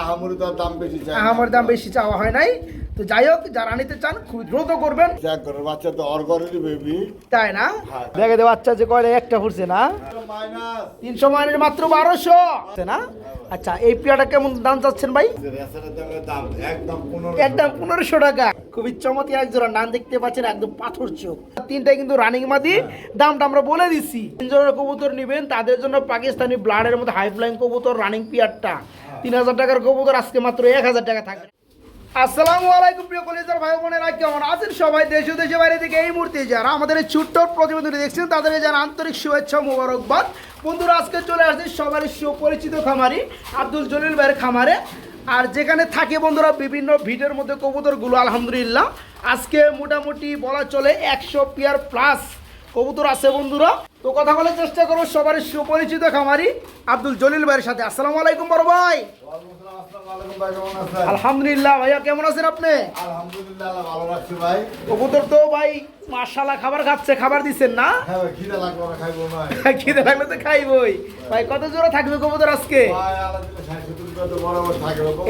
আহামরি দাম বেশি চাই দাম বেশি চাওয়া হয় নাই। তো যাই হোক যারা নিতে চান খুব দ্রুত করবেন। বাচ্চা তো অর্গরেরই বেবি তাই না? হ্যাঁ। দেখে দে বাচ্চা যে কয়টা একটা ফুটছে না? তিনশো মাইনের মাত্র বারোশো। না? আচ্ছা এই পিয়াটা কেমন দাম চাচ্ছেন ভাই? দাম একদম একদম পনেরোশো টাকা। খুবই চমৎকার এক জোড়া নাম দেখতে পাচ্ছেন একদম পাথর চোখ। তিনটাই কিন্তু রানিং মাদি। দামটা আমরা বলে দিচ্ছি। তিন জোড়া কবুতর নেবেন তাদের জন্য পাকিস্তানি ব্লাডের মধ্যে হাই ফ্লাইং কবুতর রানিং পিয়ারটা। তিন হাজার টাকার কবুতর আজকে মাত্র এক হাজার টাকা থাকবে। আসসালামু আলাইকুম প্রিয় কলেজের ভাই বোনেরা, কেমন আছেন সবাই? দেশ দেশে বাইরে থেকে এই মুহূর্তে যারা আমাদের এই ছোট্ট প্রতিবেদনটি দেখছেন, তাদেরকে জানা আন্তরিক শুভেচ্ছা মোবারকবাদ। বন্ধুরা, আজকে চলে আসছে সবার সুপরিচিত খামারি, আব্দুল জলিল ভাইয়ের খামারে। আর যেখানে থাকে বন্ধুরা, বিভিন্ন ভিটের মধ্যে কবুতরগুলো, আলহামদুলিল্লাহ। আজকে মোটামুটি বলা চলে একশো পিয়ার প্লাস কবুতর আছে বন্ধুরা। তো কথা বলার চেষ্টা করব সবারই সুপরিচিত খামারি আব্দুল জলিল ভাইয়ের সাথে। আসসালামু আলাইকুম বড় ভাই। আলহামদুলিল্লাহ ভাইয়া কেমন আছেন আপনি? আলহামদুলিল্লাহ ভালো রাখছি ভাই। কবুতর তো ভাই মাশাল্লাহ খাবার খাচ্ছে খাবার দিচ্ছেন না? হ্যাঁ খিদে লাগলে তো খাইবই। ভাই কত জোড়া থাকবে কবুতর আজকে?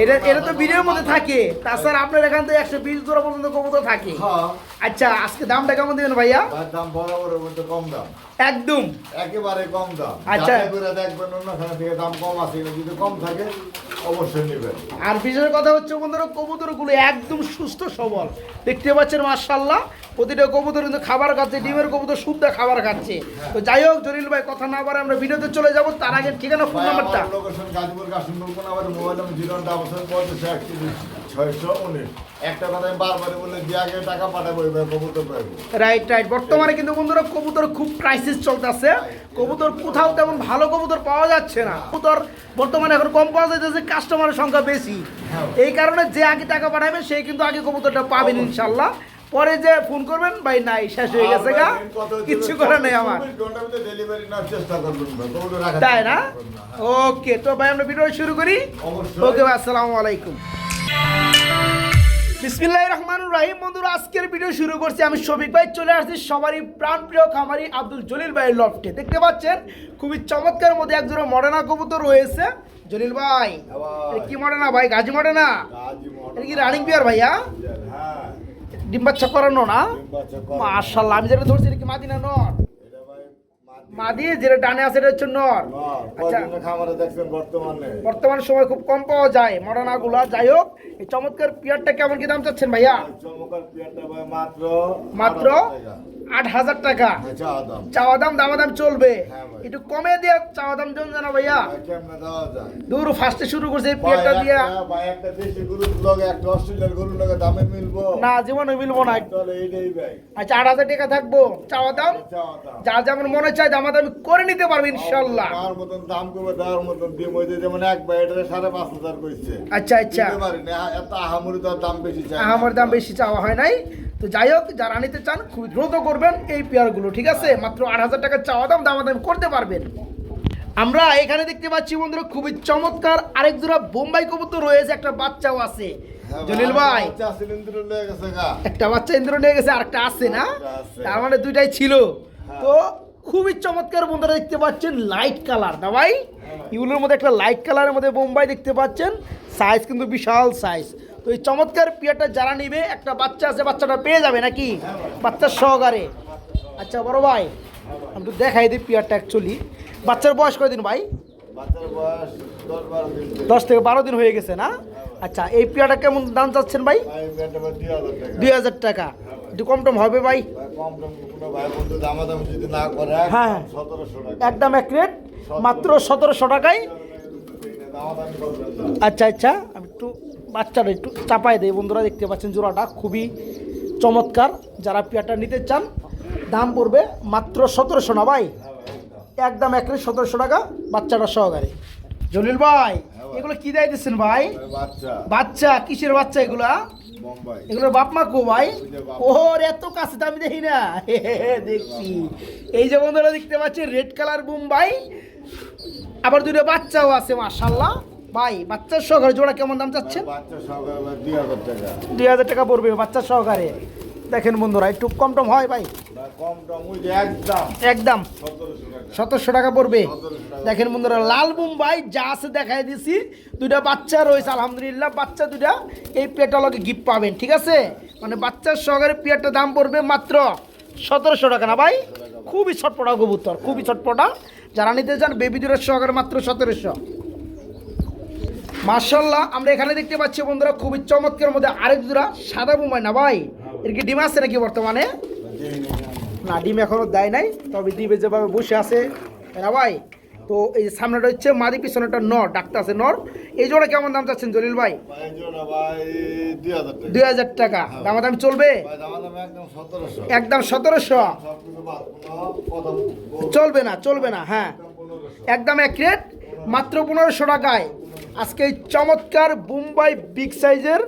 এটা এটা তো মধ্যে থাকে। তাছাড়া আপনার এখান থেকে একশো বিশ জোড়া পর্যন্ত কবুতর থাকে। হ্যাঁ। আচ্ছা আজকে দামটা কেমন দিবেন ভাইয়া? দাম বরাবরের মধ্যে কম দাম। একদম। একেবারে কম দাম। আচ্ছা। দেখবেন অন্যখানে থেকে দাম কম আছে যদি কম থাকে অবশ্যই নেবেন। আর বিশেষ কথা হচ্ছে বন্ধুরা কবুতরগুলো একদম সুস্থ সবল। দেখতে পাচ্ছেন মার্শাল্লাহ প্রতিটা কবুতর কিন্তু খাবার খাচ্ছে ডিমের কবুতর শুদ্ধ খাবার খাচ্ছে। তো যাই হোক জলিল ভাই কথা না পারে আমরা ভিডিওতে চলে যাব। তার আগে ঠিকানা ফোন নাম্বারটা? লোকেশন গাজীপুর কাশিমপুর আমার mobile number zero double seven পঁয়ত্রিশ একত্রিশ ছয়শো উনিশ। একটা কথা আমি বারবার বলে যে আগে টাকা পাঠাবো এবার কবুতর পাইবো রাইট রাইট বর্তমানে কিন্তু বন্ধুরা কবুতর খুব ক্রাইসিস চলতেছে। কবুতর কোথাও তেমন ভালো কবুতর পাওয়া যাচ্ছে না। কবুতর বর্তমানে এখন কম পাওয়া কাস্টমারের সংখ্যা বেশি। এই কারণে যে আগে টাকা পাঠাবে সে কিন্তু আগে কবুতরটা পাবেন ইনশাল্লাহ পরে যে ফোন করবেন ভাই নাই শেষ হয়ে গেছে গা। কিচ্ছু করার নেই আমার। তাই না। ওকে তো ভাই আমরা ভিডিও শুরু করি? ওকে ভাই আসসালামু আলাইকুম। বিসমিল্লাহির রহমানুর রহিম। বন্ধুরা আজকের ভিডিও শুরু করছি আমি শফিক ভাই। চলে আসছি সবারই প্রাণপ্রিয় খামারি আব্দুল জলিল ভাইয়ের লফটে দেখতে পাচ্ছেন খুবই চমৎকার মধ্যে একজোড়া মডার্না কবুতর রয়েছে। জলিল ভাই কি মডার্না ভাই? গাজী মডার্না গাজী এটা কি রানিং পিয়ার ভাইয়া? ডিম বাচ্চা করানো না মাশাল্লাহ আমি যেটা ধরছি এটা কি মাদিনা নর এটা মাদি। না যেটা ডানে আছে এটা হচ্ছে নর। আচ্ছা। বর্তমানে? সময় খুব কম পাওয়া যায়গুলা যাই হোক এই চমৎকার পিয়ারটা কেমন কি দাম চাচ্ছেন ভাইয়া? চমকার পিয়ারটা মাত্র মাত্র? আট হাজার টাকা। আচ্ছা চাওয়া দাম। দামা দাম চলবে। হ্যাঁ একটু কমে দিয়ে চাওয়া দাম জন জানা ভাইয়া। দূর ফার্স্টে শুরু করছে পিয়ারটা দিয়া। ভাই, একটা দেশি গরুর লগে একটা অস্ট্রেলিয়ার গরুর লগে দামে মিলবো? না জীবনে মিলবো না। আচ্ছা আট হাজার টাকা থাকব। চাওয়া দাম? যা যেমন মনে চায় দামা দামি করে নিতে পারবে ইনশাল্লাহ। দেওয়ার মতন দাম করবে দেওয়ার মতন ডিম যে যেমন এক এটা সাড়ে পাঁচ হাজার কইছে। আচ্ছা আচ্ছা। এত আহামরি তো দাম বেশি চাই না। আমার দাম বেশি চাওয়া হয় নাই। তো যাই হোক যারা নিতে চান খুব দ্রুত করবেন এই পেয়ারগুলো ঠিক আছে? মাত্র আট হাজার টাকা চাওয়া দাম দামা দাম করতে পারবেন। আমরা এখানে দেখতে পাচ্ছি বন্ধুরা খুবই চমৎকার আরেক জোড়া বোম্বাই কবুতর রয়েছে একটা বাচ্চাও আছে। হ্যাঁ জলিল ভাই। একটা বাচ্চা ইন্দ্র নিয়ে গেছে আরেকটা আছে না? তার মানে দুইটাই ছিল। হ্যাঁ। তো খুবই চমৎকার বন্ধুরা দেখতে পাচ্ছেন লাইট কালার না ভাই? এগুলোর মধ্যে একটা লাইট কালারের মধ্যে বোম্বাই দেখতে পাচ্ছেন। সাইজ কিন্তু বিশাল সাইজ তো এই চমৎকার পিয়ারটা যারা নিবে একটা বাচ্চা আছে বাচ্চাটা পেয়ে যাবে নাকি? বাচ্চার সহকারে। আচ্ছা বড় ভাই আমি তো দেখাই দিই পিয়ারটা অ্যাকচুয়ালি বাচ্চার বয়স কয়দিন ভাই? দশ থেকে বারো দিন হয়ে গেছে না? আচ্ছা এই পিয়ারটা কেমন দাম চাচ্ছেন ভাই? দুই হাজার টাকা। একটু কম টম হবে ভাই? করে হ্যাঁ। একদম এক রেট মাত্র সতেরোশো টাকায়। আচ্ছা আচ্ছা আমি একটু বাচ্চাটা একটু চাপাই দেই বন্ধুরা দেখতে পাচ্ছেন জোড়াটা খুবই চমৎকার। যারা পেয়ারটা নিতে চান দাম পড়বে মাত্র সতেরোশো না ভাই? একদম এক সতেরোশো টাকা বাচ্চাটা সহকারে। জলিল ভাই এগুলো কি দেয় দিচ্ছেন ভাই? বাচ্চা। কিসের বাচ্চা এগুলা? এগুলোর বাপ মা কো ভাই? ওর এত কাছে আমি দেখি না। দেখছি। এই যে বন্ধুরা দেখতে পাচ্ছি রেড কালার বুম্বাই। আবার দুটো বাচ্চাও আছে মাশাল্লাহ ভাই বাচ্চার সহকারে জোড়া কেমন দাম চাচ্ছেন? দুই হাজার টাকা। পড়বে বাচ্চার সহকারে। দেখেন বন্ধুরা একটু কম টম হয় ভাই? একদম। একদম। সতেরোশো টাকা। পড়বে। দেখেন বন্ধুরা লাল মুম্বাই যা আছে দেখাই দিছি। দুইটা বাচ্চা রয়েছে আলহামদুলিল্লাহ বাচ্চা দুইটা এই পেটালকে গিফট পাবেন ঠিক আছে? মানে বাচ্চার সহকারে পেয়ারটার দাম পড়বে মাত্র সতেরোশো টাকা না ভাই? খুবই ছটপটা কবুতর খুবই ছটপটা। যারা নিতে চান বেবি দুরের সহকারে মাত্র সতেরোশো। মার্শাল্লাহ আমরা এখানে দেখতে পাচ্ছি বন্ধুরা খুবই চমৎকার মধ্যে আরেক দুরা সাদা মুম্বাই না ভাই? এর কি ডিম আছে নাকি বর্তমানে? না ডিম এখনও দেয় নাই তবে ডিমে যেভাবে বসে আছে না ভাই? তো এই যে সামনেটা হচ্ছে মাদি পিছনেটা নর ডাক্তার আছে নর। এই জোড়া কেমন দাম চাচ্ছেন জলিল ভাই? দুই হাজার টাকা। চলবে? দাম দাম একদম সতেরোশো। চলবে না চলবে না হ্যাঁ। একদম এক রেট মাত্র পনেরোশো টাকায়। আজকে এই চমৎকার বুম্বাই বিগ সাইজের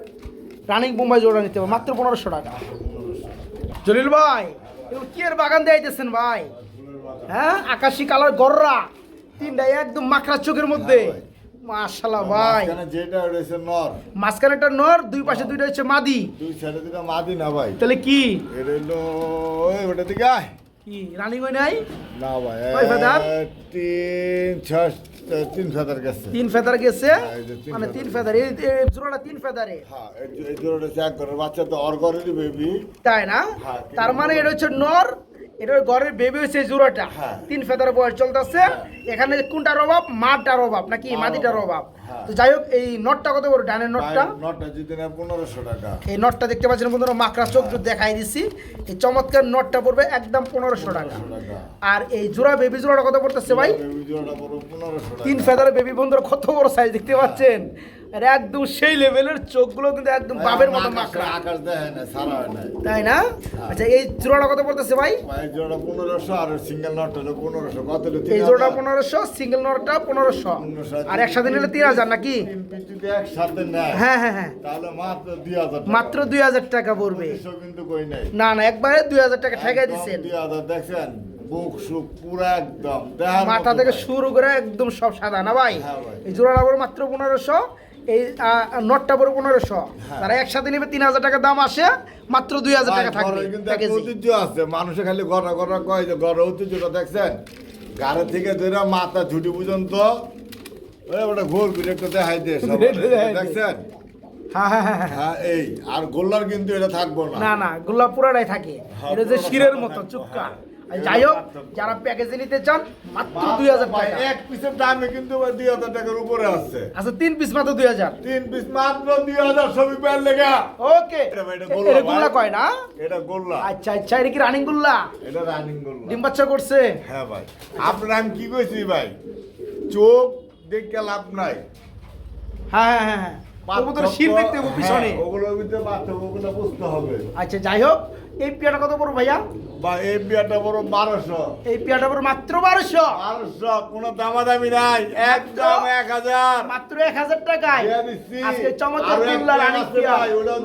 রানিং বুম্বাই জোড়া নিতে হবে মাত্র পনেরোশো টাকা। জলিল ভাই কি এর বাগান দিয়েছেন ভাই? হ্যাঁ? আকাশি কালার গররা তিনটা একদম মাকড়া চোখের মধ্যে। মাশাল্লাহ ভাই। যেটা রয়েছে নর। মাঝখানে একটা নর দুই পাশে দুইটা হচ্ছে মাদি। দুই সাইডে দুটা মাদি না ভাই। তাহলে কি? এটা হলো ওই ওটা দিকে কি রানিং হয় নাই? না ভাই ফেদার? তিন ছয় তিন ফেদার গেছে। তিন ফেদার গেছে? হ্যাঁ, মানে তিন ফেদার এই জোড়াটা তিন ফেদারে? হ্যাঁ এই জোড়াটা হচ্ছে এক ঘরের বাচ্চা তো অর ঘরেরই বেবি তাই না? হ্যাঁ, তার মানে এটা হচ্ছে নর এটার ঘরের বেবি এই জোড়াটা। হ্যাঁ। তিন ফেদার বয়স চলতেছে। এখানে কোনটার অভাব? মাটার অভাব। নাকি মার মাদিটার অভাব। হ্যাঁ। তো যাই হোক এই নটটা কত বড়? ডানের নটটা নটটা যদি না পনেরোশো টাকা। এই নটটা দেখতে পাচ্ছেন বন্ধুরা মাকড়া চোখ দেখাই দিছি। এই চমৎকার নটটা পড়বে একদম পনেরোশো টাকা। আর এই জোড়া বেবি জোড়াটা কত পড়তেছে ভাই? তিন ফেদার বেবি বন্ধুরা কত বড় সাইজ দেখতে পাচ্ছেন? আর একদম সেই লেভেলের চোখগুলো কিন্তু একদম বাবের মতো মাকড়া আকাশ দেখে না সারা হয় না। তাই না? আচ্ছা এই জোড়াটা কত পড়তেছে ভাই? ভাই জোড়া পনেরোশো আর সিঙ্গেল নট হলো পনেরোশো। কত হলো? এই জোড়া হাজার? পনেরোশো সিঙ্গেল নটটা পনেরোশো। আর একসাথে নিলে তিন হাজার নাকি? তিন একসাথে নেয়। হ্যাঁ হ্যাঁ হ্যাঁ। তাহলে মাত্র দুই হাজার টাকা। মাত্র দুই হাজার টাকা পড়বে। কিন্তু কই নাই। না না একবারে দুই হাজার টাকা ঠেকাই দিচ্ছেন দুই হাজার দেখছেন? বুক পুরা একদম। মাথা থেকে শুরু করে একদম সব সাদা না ভাই? হ্যাঁ ভাই। এই জোড়াটা মাত্র পনেরোশো। এই নটটা পড়বে পনেরোশো হ্যাঁ। তারা একসাথে নেবে তিন হাজার টাকা দাম আসে মাত্র দুই হাজার টাকা থাকবে একটা ঐতিহ্য আছে মানুষে খালি গড়া গড়া কয় যে গড় ঐতিহ্যটা দেখছেন গাড়ি থেকে ধরে মাথা ঝুটি পর্যন্ত ওটা ঘোর ঘুরে একটু দেখাই দে সব। একটু দেখাই দে। দেখছেন হ্যাঁ হ্যাঁ হ্যাঁ হ্যাঁ। হ্যাঁ এই আর গোল্লার কিন্তু এটা থাকব না না গোল্লা পুরাটাই থাকে এটা যে শিরের মতো চুক্কা যাই হোক যারা প্যাকেজে নিতে চান মাত্র দুই হাজার টাকা। এক পিসের দামে কিন্তু দুই হাজার টাকার উপরে আছে। আচ্ছা তিন পিস মাত্র দুই হাজার। তিন পিস মাত্র দুই হাজার ছবি পেয়ার লেগা। ওকে এটা গোল্লা। কয় না? এটা গোল্লা। আচ্ছা আচ্ছা এটা কি রানিং গোল্লা? এটা রানিং গোল্লা। ডিম বাচ্চা করছে? হ্যাঁ ভাই। আপনার আমি কি কইছি ভাই? চোখ দেখে লাভ নাই। হ্যাঁ হ্যাঁ হ্যাঁ হ্যাঁ। কবুতর শির দেখতে হবে পিছনে। হ্যাঁ, ওগুলোর ভিতরে পার্থক্য বুঝতে হবে। আচ্ছা যাই হোক এই পিয়াটা কত পড়ো ভাইয়া? বা এই বড় বারোশো। এই পিয়াটা পড়ো মাত্র বারোশো? বারোশো কোনো দামাদামি নাই। একদম এক হাজার। মাত্র এক হাজার টাকায়। আজকে চমৎকার গুল্লা রানিং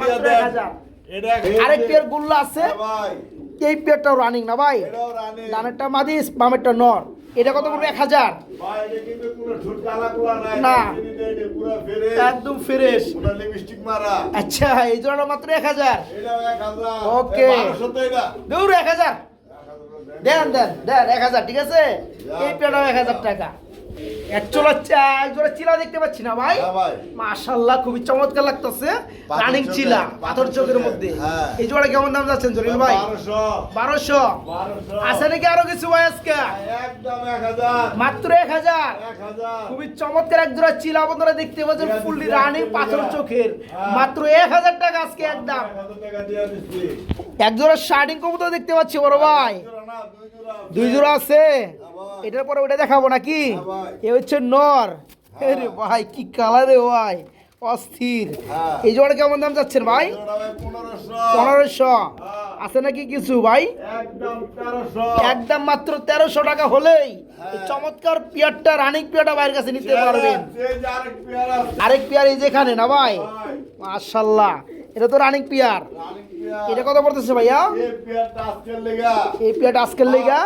মাত্র এক হাজার। আরেক পেয়ার গুল্লা আছে। হ্যাঁ এই পেয়ারটাও রানিং না ভাই? ডানেরটা মাদিস বামেরটা নর। এটা কত পড়বে? এক হাজার। না। একদম ফ্রেশ। আচ্ছা এই জোড়াটা মাত্র এক হাজার। ওকে। দূর এক হাজার। দেন দেন দেন এক হাজার ঠিক আছে? এই পেয়ারটাও এক হাজার টাকা। এক চোলা এক জোড়া চিলা দেখতে পাচ্ছি না ভাই? হ্যাঁ মাশাল্লাহ খুবই চমৎকার লাগতেছে। রানিং চিলা পাথর চোখের মধ্যে। হ্যাঁ। এই জোড়া কেমন দাম যাচ্ছেন জলিল ভাই বারোশো। আছে নাকি আরও কিছু ভাই আজকে? মাত্র এক হাজার। খুবই চমৎকার এক জোড়া চিলা বন্ধুরা দেখতে পাচ্ছেন ফুললি রানিং। পাথর চোখের। হ্যাঁ। মাত্র এক হাজার টাকা আজকে একদম এক হাজার টাকা দিয়ে জোড়া শার্টিং কবুতর দেখতে পাচ্ছি বড় ভাই। এক দুই জোড়া আছে। এটার পরে ওটা দেখাবো নাকি? হ্যাঁ এ হচ্ছে নর। আরে ভাই কি কালার কালারে ভাই। অস্থির। হ্যাঁ। এই জোড়া কেমন দাম যাচ্ছেন ভাই? পনেরোশো। হ্যাঁ। আছে নাকি কিছু ভাই? একদম মাত্র তেরোশো টাকা হলেই হ্যাঁ। চমৎকার পিয়ারটা রানিক পিয়ারটা বাইরের কাছে নিতে পারবেন। আরেক পেয়ার এই যেখানে না ভাই? ভাই, মাশাল্লাহ। এটা তো রানিং পেয়ার এটা কত পড়তেছে ভাইয়া? এই পেয়ারটা আজকের লেগা।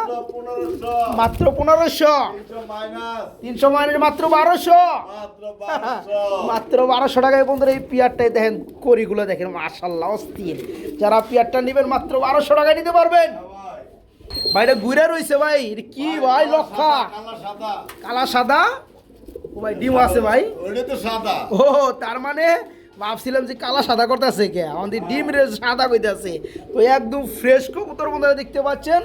মাত্র পনেরোশো। মাত্র তিনশো মাইনাস মাইনের মাত্র বারোশো। মাত্র বারোশো টাকায় বন্ধুরা এই পিয়ারটাই দেখেন করিগুলো দেখেন মার্শাল্লাহ অস্থির। যারা পিয়ারটা নেবেন মাত্র বারোশো টাকায় নিতে পারবেন। ভাই ঘুরে রয়েছে ভাই। কি ভাই লক্ষা? কালা সাদা? ও ভাই ডিম আছে ভাই। সাদা। ও তার মানে ভাবছিলাম যে কালা সাদা করতেছে কে? আমাদের ডিম রে সাদা কইতাছে। তো একদম ফ্রেশ কবুতর বন্ধুরা দেখতে পাচ্ছেন।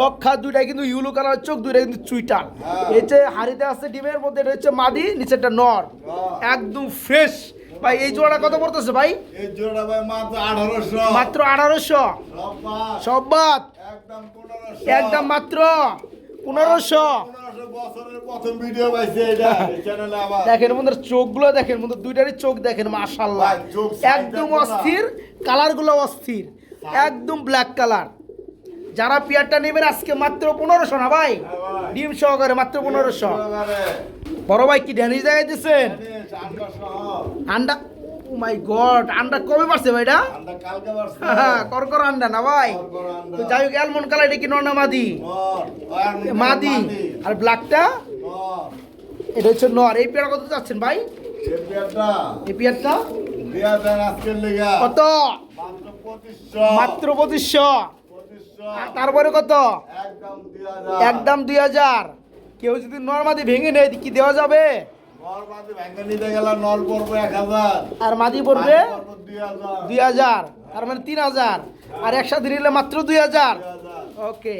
লক্ষা দুইটা কিন্তু ইউলো কালার চোখ দুইটা কিন্তু চুইটার হ্যাঁ। যে হাড়িতে আছে ডিমের মধ্যে এটা হচ্ছে মাদি নিচেরটা নর। হ্যাঁ। একদম ফ্রেশ ভাই এই জোড়াটা কত পড়তেছে ভাই? এই জোড়াটা ভাই মাত্র 1800 মাত্র 1800 সব বাদ। একদম 1500 একদম মাত্র 1500 দেখেন বন্ধুরা চোখগুলো দেখেন বন্ধু দুইটারই চোখ দেখেন মাশাল্লাহ একদম অস্থির কালারগুলো অস্থির। একদম ব্ল্যাক কালার যারা পিয়ারটা নেবেন আজকে মাত্র পনেরোশো না ভাই? হ্যাঁ ডিম সহকারে মাত্র পনেরোশো। বড় ভাই কি ড্যানিশ দেখাই দিচ্ছেন আন্ডা মাই গড আন্ডা কবে পারছে ভাইটা বাড়ছে। করকর আন্ডা না ভাই? তো যাই হোক অ্যালমন্ড কালার এটা কি নর না মাদি? মাদি। আর ব্ল্যাকটা। এটা হচ্ছে নর। এই পেয়ারা কত চাচ্ছেন ভাই? এই পেয়ারটা। কত? মাত্র পঁচিশশো। 2500 আর তারপরে কত। একদম দুই হাজার। কেউ যদি নর্মাদি ভেঙে নেয় কি দেওয়া যাবে? আর মাদি পড়বে দুই হাজার। তার মানে তিন হাজার আর একসাথে নিলে মাত্র দুই হাজার। ওকে।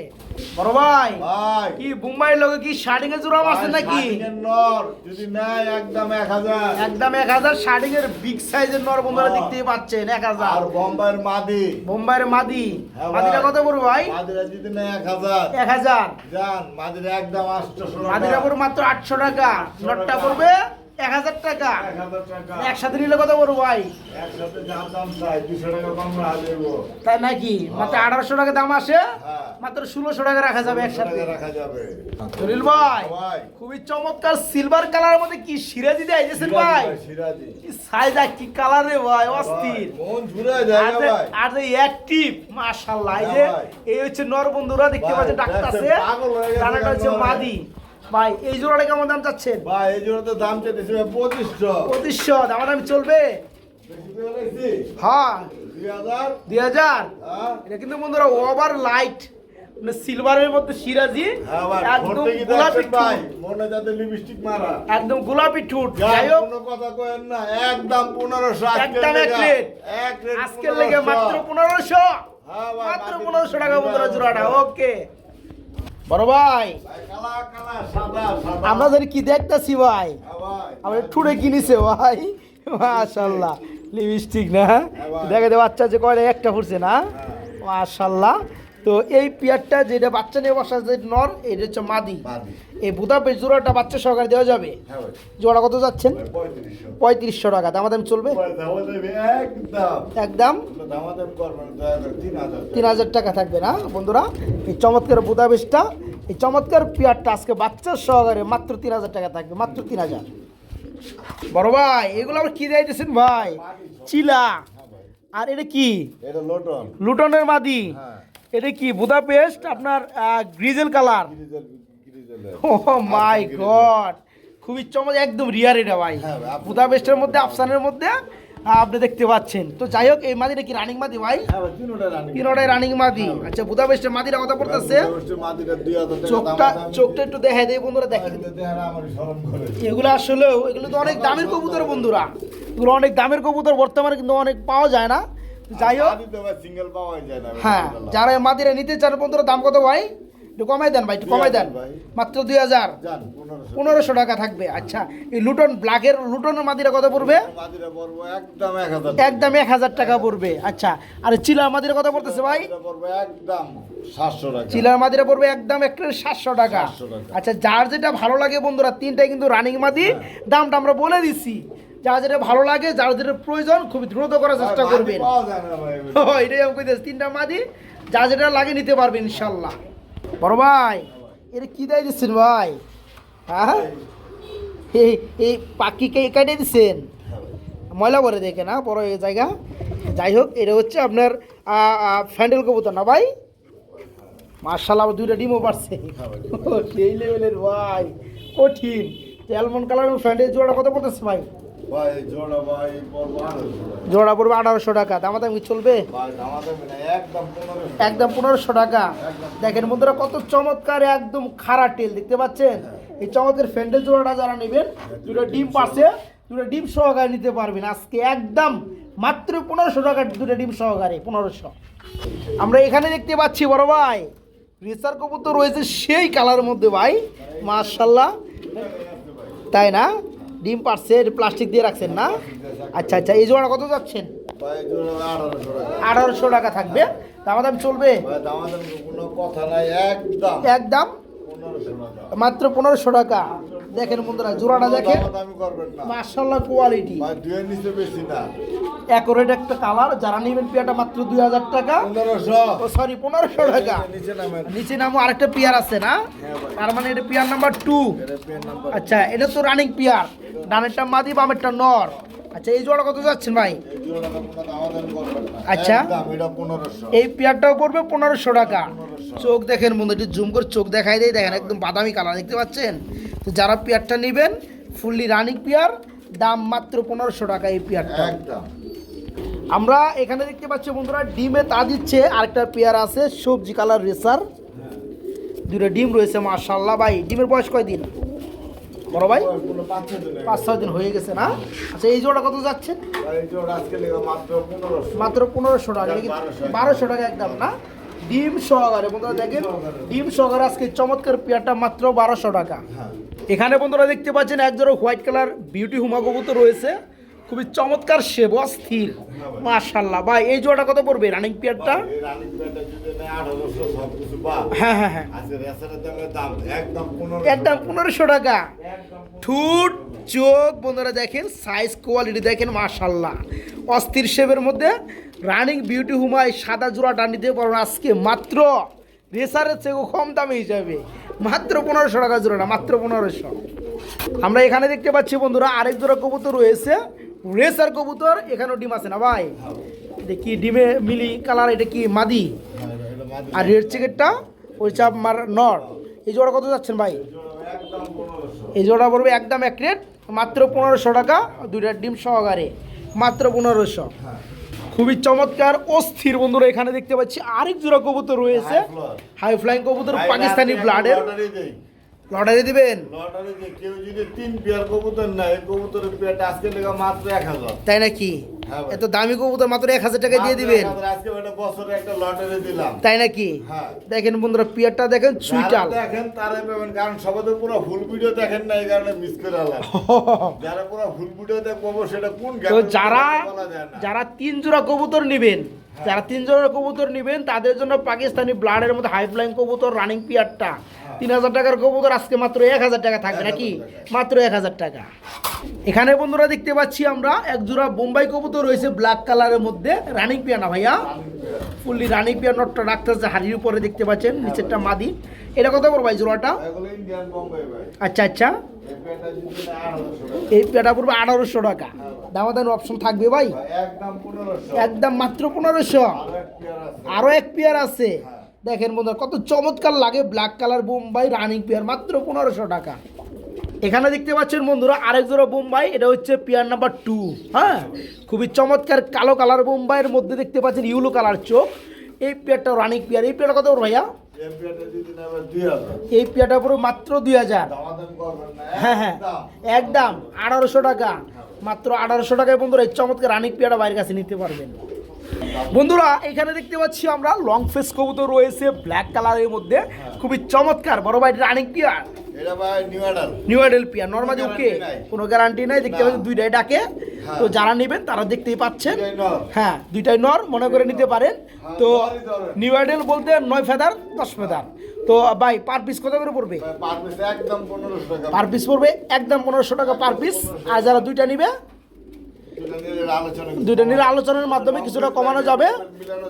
বড় ভাই ভাই। কি মুম্বাইয়ের লোকে কি শার্টিং এর জোড়া আছে নাকি? নর যদি নেয় একদম এক হাজার। একদম এক হাজার শার্টিং এর বিগ সাইজের নর বন্ধুরা। দেখতেই পাচ্ছেন এক হাজার। আর বোম্বাইয়ের মাদি। মুম্বাইয়ের মাদি। হ্যাঁ মাদিটা কত পড়বে ভাই? মাদিরা যদি নেয় এক হাজার। এক হাজার। যান মাদিরা একদম আটশোশো মাদিরা পড়বে মাত্র আটশো টাকা। নটটা পড়বে? এক হাজার টাকা। টাকা। একসাথে নিলে কত ভাই? একসাথে যা দাম চাই দুশো টাকা কম রাখা দেবো। তাই নাকি? মাত্র আঠারোশো টাকা দাম আসে হ্যাঁ। মাত্র ষোলোশো টাকা রাখা যাবে একসাথে। রাখা যাবে। জলিল ভাই ভাই খুবই চমৎকার সিলভার কালার মধ্যে কি সিরাজি দিয়ে ভাই? সিরাজি কি সাইজ আর কি কালার রে ভাই অস্থির। মন ঘুরে যায় আর যে- ভাই। আর যে অ্যাক্টিভ মাশাআল্লাহ এই যে হ্যাঁ এই হচ্ছে নর বন্ধুরা দেখতে ভাই, পাচ্ছেন ডাক্তার আছে হয়ে ডানাটা হচ্ছে মাদি। ভাই এই জোড়াটা কেমন দাম চাচ্ছেন? ভাই এই জন্য তো দাম চাইতেছি পঁচিশশো। পঁচিশশো দাম দাম চলবে? হ্যাঁ। দুই হাজার। হ্যাঁ? এটা কিন্তু বন্ধুরা ওভার লাইট মানে সিলভারের মধ্যে সিরাজি। হ্যাঁ একদম গোলাপি দেখছেন ভাই? মনে যাতে লিপস্টিক মারা। একদম গোলাপি ঠোঁট। যাই হোক। কোনো কথা কয়েন না। একদম পনেরোশো একদম এক রেট এক রেট আজকের লেগে মাত্র পনেরোশো। হ্যাঁ মাত্র টাকা বন্ধুরা জোড়াটা। ওকে। বড় ভাই। আমরা ধরি কি দেখতেছি ভাই? আমরা ঠুড়ে কিনেছে ভাই। মাশাল্লাহ। লিপস্টিক না? দেখা যায় বাচ্চা যে কয়টা একটা ফুটছে না? মাশাল্লাহ। তো এই পিয়ারটা যেটা বাচ্চা নিয়ে বসা যে নর এটা হচ্ছে মাদি। এই বুদাপের জোড়াটা বাচ্চা সহকারে দেওয়া যাবে? হ্যাঁ জোড়া কত যাচ্ছেন? পঁয়ত্রিশশো। টাকা। দামাদাম চলবে? দামা দেবে একদম। তিন হাজার টাকা। থাকবে না বন্ধুরা? এই চমৎকার বুদাবেশটা এই চমৎকার পিয়ারটা আজকে বাচ্চার সহকারে মাত্র তিন হাজার টাকা থাকবে মাত্র তিন হাজার। বড় ভাই এগুলো আবার কি দিয়েছেন ভাই? চিলা। আর এটা কি? এটা লোটন। লুটনের মাদি। হ্যাঁ। এটা কি বুদাপেস্ট? আপনার grizzle colour. Oh my god খুবই চমৎকার একদম রিয়ার এটা ভাই। হ্যাঁ। বুদাপেস্টের মধ্যে আফসানের মধ্যে আপনি দেখতে পাচ্ছেন। তো যাই হোক এই মাদিটা কি রানিং মাদি ভাই? হ্যাঁ তিনোটাই রানিং মাদি। আচ্ছা বুদাপেস্টের মাদিটা কথা পড়তেছে। চোখটা চোখটা একটু দেখাই দেয় বন্ধুরা দেখেন। এগুলো আসলেও এগুলো তো অনেক দামের কবুতর বন্ধুরা। এগুলো অনেক দামের কবুতর বর্তমানে কিন্তু অনেক পাওয়া যায় না। যাই হোক। মাদি হ্যাঁ যারা মাদিরা নিতে চান বন্ধুরা দাম কত ভাই? একটু কমাই দেন ভাই একটু কমাই দেন। মাত্র দুই হাজার। পনেরোশো। টাকা থাকবে আচ্ছা। এই লুটন ব্ল্যাকের লুটনের মাদিরা কত পড়বে? একদম এক হাজার টাকা। পড়বে আচ্ছা। আর চিলার মাদিরা কত পড়তেছে ভাই? একদম চিলার মাদিরা পড়বে একদম একটা সাতশো টাকা। আচ্ছা যার যেটা ভালো লাগে বন্ধুরা তিনটাই কিন্তু রানিং মাদি। দামটা আমরা বলে দিচ্ছি যার যেটা ভালো লাগে যার যেটা প্রয়োজন খুব দ্রুত করার চেষ্টা করবেন। এটাই আমি কইতেছি তিনটা মাদি যা যেটা লাগে নিতে পারবেন ইনশাল্লাহ। বড় ভাই এটা কী দেয় দিচ্ছেন ভাই? হ্যাঁ? এই এই পাখি কে কেটে দিচ্ছেন? ময়লা করে দেখে না, বড় জায়গা। যাই হোক, এটা হচ্ছে আপনার ফ্যান্ডেল কবুতর না ভাই? মার্শাল আবার দুইটা ডিমও পারছে সেই লেভেলের ভাই, কঠিন। অ্যালমন কালার ফ্যান্ডেল জোড়া কত পড়তেছে ভাই? ভাই জোড়া পড়ব আঠারোশো টাকা। দামা দামি চলবে? একদম পনেরোশো। টাকা। দেখেন বন্ধুরা কত চমৎকার একদম খাড়া টেল দেখতে পাচ্ছেন? এই চমৎকার ফ্যান্ডেল জোড়াটা যারা নেবেন দুটো ডিম পাশে দুটো ডিম সহকারে নিতে পারবেন। আজকে একদম মাত্র পনেরোশো টাকা দুটো ডিম সহকারে পনেরোশো। আমরা এখানে দেখতে পাচ্ছি বড় ভাই রেসার কবুতর রয়েছে সেই কালারের মধ্যে ভাই। মার্শাল্লাহ তাই না? ডিম পারছে প্লাস্টিক দিয়ে রাখছেন না? আচ্ছা আচ্ছা এই জোড়া কত যাচ্ছেন? আঠারোশো টাকা। থাকবে। দামা দাম চলবে? একদম। মাত্র পনেরোশো টাকা। দেখেন বন্ধুরা জোড়াটা দেখেন। মার্শাল্লাহ কোয়ালিটি ভাই দুয়ের নিচে বেশি না। অ্যাকোরেট একটা কালার যারা নেবেন পেয়ারটা মাত্র দুই হাজার টাকা। সরি পনেরোশো টাকা। নিচে নামো আরেকটা পেয়ার আছে না? হ্যাঁ তার মানে এটা পেয়ার নাম্বার টু আচ্ছা এটা তো রানিং পেয়ার। ডানেরটা মাদি বামেরটা নর। আচ্ছা এই জোড়া কত যাচ্ছেন ভাই? আচ্ছা। এই পেয়ারটাও পড়বে পনেরোশো টাকা। চোখ দেখেন বন্ধু একটু জুম করে চোখ দেখাই দেয় দেখেন একদম বাদামি কালার দেখতে পাচ্ছেন? তো যারা পেয়ারটা নেবেন ফুললি রানিং পেয়ার দাম মাত্র পনেরোশো টাকা এই পেয়ারটা। একদম। আমরা এখানে দেখতে পাচ্ছি বন্ধুরা ডিমে তা দিচ্ছে আরেকটা পেয়ার আছে সবজি কালার রেসার দুটো ডিম রয়েছে মার্শাল্লাহ ভাই। ডিমের বয়স কয়দিন? বড় ভাই? পাঁচ ছয় দিন হয়ে গেছে না? আচ্ছা এই জোড়া কত যাচ্ছে? মাত্র পনেরোশো টাকা বারোশো। বারোশো টাকা একদম না? ডিম সহকারে বন্ধুরা দেখেন ডিম সহকারে আজকে চমৎকার পেয়ারটা মাত্র বারোশো টাকা। হ্যাঁ। এখানে বন্ধুরা দেখতে পাচ্ছেন এক জোড়া হোয়াইট কালার বিউটি হুমা কবুতর রয়েছে। খুবই চমৎকার সেব অস্থির। মাশাল্লাহ। ভাই এই জোড়াটা কত পড়বে? রানিং পেয়ারটা হ্যাঁ হ্যাঁ হ্যাঁ। দাম একদম পনেরো পনেরোশো টাকা। ঠুট চোখ বন্ধুরা দেখেন সাইজ কোয়ালিটি দেখেন মাশাল্লাহ। অস্থির শেপের মধ্যে রানিং বিউটি হুমায় সাদা জোড়া জোড়াটা নিতে পারবেন আজকে মাত্র রেসারের চেয়ে কম দামে হিসাবে মাত্র পনেরোশো টাকা জোড়াটা মাত্র পনেরোশো। আমরা এখানে দেখতে পাচ্ছি বন্ধুরা আরেক জোড়া কবুতর রয়েছে। রেসার কবুতর এখানেও ডিম আছে না ভাই? কি ডিমে মিলি কালার এটা কি মাদি? আর রেড চিকেটটা ওই চাপ মার নর। এই জোড়া কত যাচ্ছেন ভাই? এই জোড়া পড়বে একদম এক রেট মাত্র পনেরোশো টাকা দুইটা ডিম সহকারে মাত্র পনেরোশো। খুবই চমৎকার অস্থির বন্ধুরা এখানে দেখতে পাচ্ছি আরেক জোড়া কবুতর রয়েছে। হাই ফ্লাইং কবুতর পাকিস্তানি ব্লাডের লটারি দিবেন? লটারি দেই কেউ যদি তিন পেয়ার কবুতর নেয় কবুতরের পেয়ারটা আজকে লেগে মাত্র এক হাজার। তাই নাকি? হ্যাঁ এত দামি কবুতর মাত্র এক হাজার টাকা দিয়ে দিবেন? আজকে একটা বছরে একটা লটারি দিলাম। তাই নাকি? হ্যাঁ। দেখেন বন্ধুরা পিয়ারটা দেখেন সুইটাল। দেখেন তারাই পাবেন কারণ সবাই তো পুরো ফুল ভিডিও দেখেন না এই কারণে মিস করে আলাম। যারা পুরো ফুল ভিডিও দেখব সেটা কোন যারা। যারা তিন জোড়া কবুতর নেবেন যারা তিন জোড়া কবুতর নেবেন তাদের জন্য পাকিস্তানি ব্লাডের মধ্যে হাই ফ্লাইং কবুতর রানিং পিয়ারটা তিন হাজার টাকার কবুতর আজকে মাত্র এক হাজার টাকা থাকবে নাকি? মাত্র এক হাজার টাকা। এখানে বন্ধুরা দেখতে পাচ্ছি আমরা এক জোড়া বোম্বাই কবুতর রয়েছে ব্ল্যাক কালারের মধ্যে রানিং পিয়া না ভাইয়া? ফুললি রানিং পিয়া নটটা রাখতেছে হাড়ির উপরে দেখতে পাচ্ছেন নিচেরটা মাদি। এটা কত বড় ভাই জোড়াটা? আচ্ছা আচ্ছা। এই। এই পড়বে আঠারোশো টাকা। দামাদান অপশন থাকবে ভাই। একদম মাত্র পনেরোশো। আরও এক পেয়ার আছে। আরও এক পেয়ার আছে দেখেন বন্ধুরা কত চমৎকার লাগে। Black colour Bombay running pair মাত্র পনেরোশো টাকা। এখানে দেখতে পাচ্ছেন বন্ধুরা আরেক জোড়া বোম্বাই এটা হচ্ছে পেয়ার নাম্বার টু হ্যাঁ খুবই চমৎকার কালো কালার বোম্বাইয়ের মধ্যে দেখতে পাচ্ছেন ইউলো কালার চোখ। এই পেয়ারটা রানিং পেয়ার এই পেয়ারটা কত ভাইয়া? এই পেয়ারটা পুরো মাত্র দুই হাজার। হ্যাঁ হ্যাঁ। একদম। আঠারোশো টাকা। মাত্র আঠারোশো টাকায় বন্ধুরা এই চমৎকার রানিক পেয়াটা বাইরের কাছে নিতে পারবেন। বন্ধুরা এখানে দেখতে পাচ্ছি আমরা লং ফেস কবুতর রয়েছে ব্ল্যাক কালারের মধ্যে। খুবই চমৎকার বড় ভাই রানিক পিয়ার। নিউ কোনো ওকে কোনো গ্যারান্টি নাই দেখতে পাচ্ছেন দুইটাই ডাকে। হ্যাঁ। তো যারা নেবেন তারা দেখতেই পাচ্ছেন। হ্যাঁ দুইটাই নর মনে করে নিতে পারেন। হ্যাঁ, তো নিউ বলতে নয় ফেদার দশ ফেদার। তো ভাই পার পিস কত করে পড়বে? পার পিস পড়বে একদম পনেরোশো টাকা পার পিস আর যারা দুইটা নিবে দুটো নিয়ে আলোচনা করি। দুইটা নিয়ে আলোচনার মাধ্যমে কিছুটা কমানো যাবে।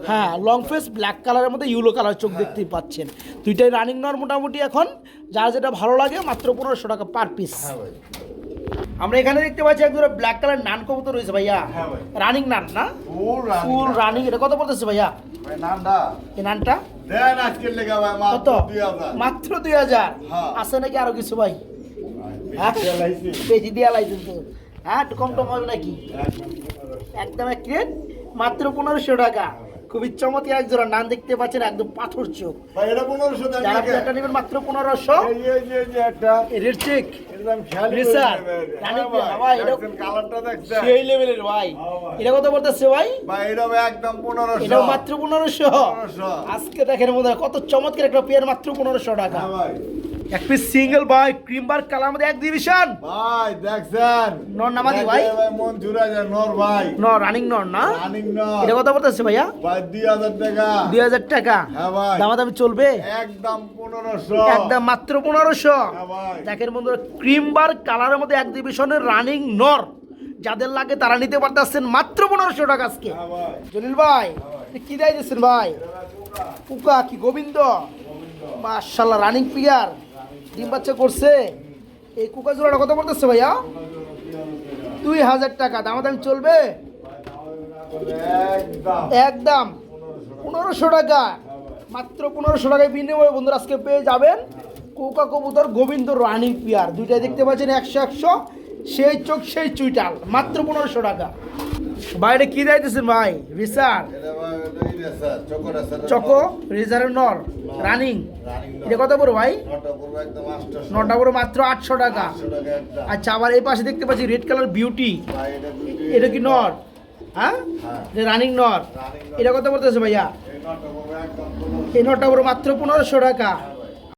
হ্যাঁ লং ফেস ব্ল্যাক কালারের মধ্যে ইউলো কালার চোখ দেখতেই পাচ্ছেন। দুইটাই রানিং নর মোটামুটি এখন। যার যেটা ভালো লাগে মাত্র পনেরোশো টাকা পার পিস হ্যাঁ আমরা এখানে দেখতে পাচ্ছি একদম ব্ল্যাক কালার নান কবুতর রয়েছে ভাইয়া। হ্যাঁ রানিং নান না? ফুল রানিং এটা কত পড়তেছে ভাইয়া? এই নানটা? কত? মাত্র দুই হাজার? হ্যাঁ। আছে নাকি আরও কিছু ভাই? হ্যাঁ? দিয়ে হ্যাঁ একটু কম টম হবে নাকি? একদম এক মাত্র পনেরোশো টাকা। খুবই চমৎকার এক জোড়া নান দেখতে পাচ্ছেন একদম পাথর চোখ। ভাই এটা যারা নেবেন মাত্র পনেরোশো। এই যে- এই যে- এই যে একটা রেড চেক হ্যাঁ ভাই, এটা- দেখছেন কালারটা দেখছেন? সেই লেভেলের ভাই। হ্যাঁ এটা কত বলতেছে ভাই? ভাই, একদম 1500 এটাও মাত্র পনেরোশো। আজকে দেখেন মনে হয় কত চমৎকার একটা পেয়ার মাত্র পনেরোশো টাকা। হ্যাঁ ভাই। এক পিস সিঙ্গেল ভাই ক্রিম বার কালার মধ্যে এক ডিভিশন ভাই, দেখছেন? নর নামাদি ভাই? দেখে মন জুড়ে যায়, নর ভাই। ন রানিং নর না রানিং নর। এটা কত বলতেছে ভাইয়া ভাই, 2000 টাকা। দুই হাজার টাকা হ্যাঁ ভাই। দামাদামি চলবে একদম 1500 একদম মাত্র পনেরোশো হ্যাঁ ভাই। দেখেন বন্ধুরা ক্রিম বার কালারের মধ্যে এক ডিভিশনের রানিং নর যাদের লাগে তারা নিতে পারতেছেন মাত্র পনেরোশো টাকা আজকে হ্যাঁ ভাই। জলিল ভাই কি দেয় দিচ্ছেন ভাই পুকা কি গোবিন্দ মাশাল্লাহ রানিং পিয়ার ডিম বাচ্চা করছে। এই কুকা জোড়াটা কত পড়তেছে ভাইয়া? দুই হাজার টাকা। দামাদামি চলবে? একদম। পনেরোশো টাকা। মাত্র পনেরোশো টাকায় বিনিময়ে বন্ধুরা আজকে পেয়ে যাবেন কোকা কবুতর গোবিন্দ রানিং পিয়ার। দুইটাই দেখতে পাচ্ছেন একশো একশো। সেই চোখ, সেই চুইটাল। মাত্র পনেরোশো টাকা। বাইরে কি দিতেছেন ভাই? রিসার? চকো রে স্যার, চকো রিজারের নর রানিং। এটা কত বড় ভাই? নটা পড়বে একদম 800 নটা বড় মাত্র আটশো টাকা। 800 টাকা একটা। আচ্ছা আবার এই পাশে দেখতে পাচ্ছি রেড কালার বিউটি। এটা কি নর? হ্যাঁ? হ্যাঁ। রানিং নর। এটা কত পড়তেছে ভাইয়া? এই নটা পড়বে একদম 1500 এই নটা বড় মাত্র পনেরোশো টাকা।